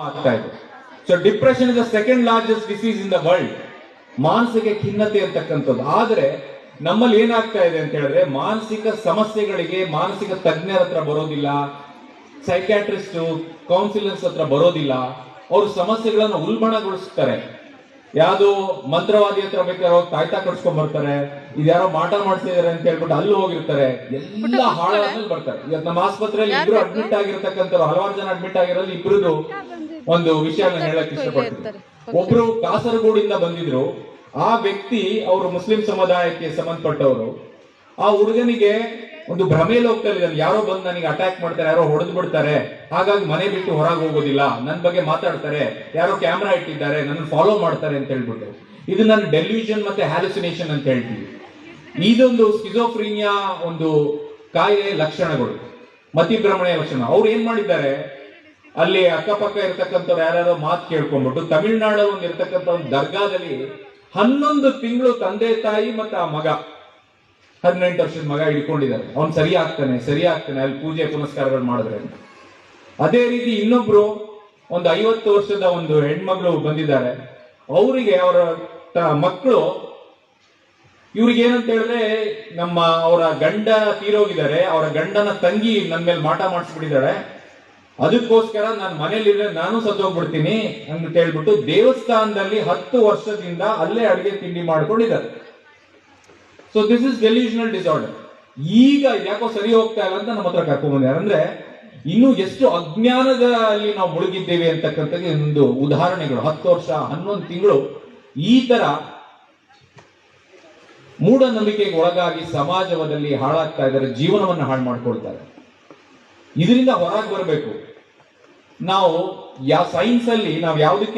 ಆಗ್ತಾ ಇದೆ. So depression is the second largest disease in the world ಮಾನಸಿಕ ಖಿನ್ನತೆ ಅಂತಕ್ಕಂಥದ್ದು. ಆದ್ರೆ, ನಮ್ಮಲ್ಲಿ ಏನಾಗ್ತಾ ಇದೆ ಅಂತ ಹೇಳಿದ್ರೆ, ಮಾನಸಿಕ ಸಮಸ್ಯೆಗಳಿಗೆ ಮಾನಸಿಕ ತಜ್ಞರ ಹತ್ರ ಬರೋದಿಲ್ಲ ಸೈಕ್ಯಾಟ್ರಿಸ್ಟ್ ಕೌನ್ಸಿಲರ್ಸ್ ಹತ್ರ ಬರೋದಿಲ್ಲ. ಅವರು ಸಮಸ್ಯೆಗಳನ್ನು ಉಲ್ಬಣಗೊಳಿಸ್ತಾರೆ. ಯಾವ್ದು ಮಂತ್ರವಾದಿ ಹತ್ರ ಬೇಕಾದ್ರೆ ಹೋಗಿ ಕಾಯ್ತಾ ಕಟ್ಸ್ಕೊಂಡ್ ಬರ್ತಾರೆ. ಇದ್ಯಾರೋ ಮಾಟ ಮಾಡ್ತಿದಾರೆ ಅಂತ ಹೇಳ್ಬಿಟ್ಟು ಅಲ್ಲಿ ಹೋಗಿರ್ತಾರೆ. ಎಲ್ಲ ಹಾಳಾದ್ಮೇಲೆ ಬರ್ತಾರೆ. ಇವತ್ತು ನಮ್ಮ ಆಸ್ಪತ್ರೆಯಲ್ಲಿ ಇಬ್ರು ಅಡ್ಮಿಟ್ ಆಗಿರ್ತಕ್ಕಂಥವ್ರು ಹಲವಾರು ಜನ ಅಡ್ಮಿಟ್ ಆಗಿರೋದು ಇಬ್ರದ್ದು ಒಂದು ವಿಷಯ ಹೇಳಕ್ ಇಷ್ಟಪಡ್ತೀನಿ. ಒಬ್ರು ಕಾಸರಗೋಡಿಂದ ಬಂದಿದ್ರು. ಆ ವ್ಯಕ್ತಿ ಅವರು ಮುಸ್ಲಿಂ ಸಮುದಾಯಕ್ಕೆ ಸಂಬಂಧಪಟ್ಟವರು. ಆ ಹುಡುಗನಿಗೆ ಒಂದು ಭ್ರಮೆ ಲೋಕದಲ್ಲಿ ಯಾರೋ ಬಂದು ನನಗೆ ಅಟ್ಯಾಕ್ ಮಾಡ್ತಾರೆ, ಯಾರೋ ಹೊಡೆದು ಬಿಡ್ತಾರೆ, ಹಾಗಾಗಿ ಮನೆ ಬಿಟ್ಟು ಹೊರಗೆ ಹೋಗೋದಿಲ್ಲ. ನನ್ನ ಬಗ್ಗೆ ಮಾತಾಡ್ತಾರೆ, ಯಾರೋ ಕ್ಯಾಮ್ರಾ ಇಟ್ಟಿದ್ದಾರೆ ನನ್ನ ಫಾಲೋ ಮಾಡ್ತಾರೆ ಅಂತ ಹೇಳ್ಬಿಟ್ಟು. ಇದು ನನ್ನ ಡೆಲ್ಯೂಷನ್ ಮತ್ತೆ ಹ್ಯಾಲುಸಿನೇಷನ್ ಅಂತ ಹೇಳ್ತೀವಿ. ಇದೊಂದು ಸ್ಕಿಜೋಫ್ರೀನಿಯಾ ಒಂದು ಕಾಯಿಲೆ ಲಕ್ಷಣಗಳು, ಮತಿಭ್ರಮಣೆಯ ಲಕ್ಷಣ. ಅವ್ರು ಏನ್ ಮಾಡಿದ್ದಾರೆ? ಅಲ್ಲಿ ಅಕ್ಕಪಕ್ಕ ಇರ್ತಕ್ಕಂಥವ್ರು ಯಾರ್ಯಾರೋ ಮಾತು ಕೇಳ್ಕೊಂಡ್ಬಿಟ್ಟು ತಮಿಳ್ನಾಡಲ್ಲಿ ಇರ್ತಕ್ಕಂಥ ಒಂದು ದರ್ಗಾದಲ್ಲಿ ಹನ್ನೊಂದು ತಿಂಗಳು ತಂದೆ ತಾಯಿ ಮತ್ತೆ ಆ ಮಗ ಹದಿನೆಂಟು ವರ್ಷದ ಮಗ ಹಿಡ್ಕೊಂಡಿದ್ದಾರೆ. ಅವ್ನು ಸರಿ ಆಗ್ತಾನೆ ಸರಿ ಆಗ್ತಾನೆ, ಅಲ್ಲಿ ಪೂಜೆ ಪುನಸ್ಕಾರಗಳು ಮಾಡಿದ್ರೆ ಅದೇ ರೀತಿ ಇನ್ನೊಬ್ರು ಒಂದು ಐವತ್ತು ವರ್ಷದ ಒಂದು ಹೆಣ್ಮಗಳು ಬಂದಿದ್ದಾರೆ. ಅವರಿಗೆ ಅವರ ಮಕ್ಕಳು, ಇವ್ರಿಗೆ ಏನಂತ ಹೇಳಿದ್ರೆ, ನಮ್ಮ ಅವರ ಗಂಡ ತೀರೋಗಿದ್ದಾರೆ. ಅವರ ಗಂಡನ ತಂಗಿ ನನ್ನ ಮೇಲೆ ಮಾಟ ಮಾಡಿಸ್ಬಿಟ್ಟಿದ್ದಾರೆ. ಅದಕ್ಕೋಸ್ಕರ ನಾನು ಮನೇಲಿದ್ರೆ ನಾನು ಸತ್ತೋಗ್ಬಿಡ್ತೀನಿ ಅಂತ ಹೇಳ್ಬಿಟ್ಟು ದೇವಸ್ಥಾನದಲ್ಲಿ ಹತ್ತು ವರ್ಷದಿಂದ ಅಲ್ಲೇ ಅಡಿಗೆ ತಿಂಡಿ ಮಾಡ್ಕೊಂಡಿದ್ದಾರೆ. So this is delusional disorder ಈಗ ಯಾಕೋ ಸರಿ ಹೋಗ್ತಾ ಇಲ್ಲ ಅಂತ ನಮ್ಮ ಹತ್ರ ಕರ್ಕೊಂಡ್ಬಂದಿದ್ದಾರೆ ಅಂದ್ರೆ ಇನ್ನು ಎಷ್ಟು ಅಜ್ಞಾನದಲ್ಲಿ ನಾವು ಮುಳುಗಿದ್ದೇವೆ ಅಂತಕ್ಕಂಥದ್ದು ಒಂದು ಉದಾಹರಣೆಗಳು. ಹತ್ತು ವರ್ಷ, ಹನ್ನೊಂದು ತಿಂಗಳು ಈ ತರ ಮೂಢನಂಬಿಕೆಗೆ ಒಳಗಾಗಿ ಸಮಾಜದಲ್ಲಿ ಹಾಳಾಗ್ತಾ ಇದ್ದಾರೆ, ಜೀವನವನ್ನು ಹಾಳು ಮಾಡ್ಕೊಳ್ತಾರೆ. ಇದರಿಂದ ಹೊರಗೆ ಬರಬೇಕು. ನಾವು ಯಾವ ಸೈನ್ಸ್ ಅಲ್ಲಿ ನಾವು ಯಾವುದಕ್ಕೆ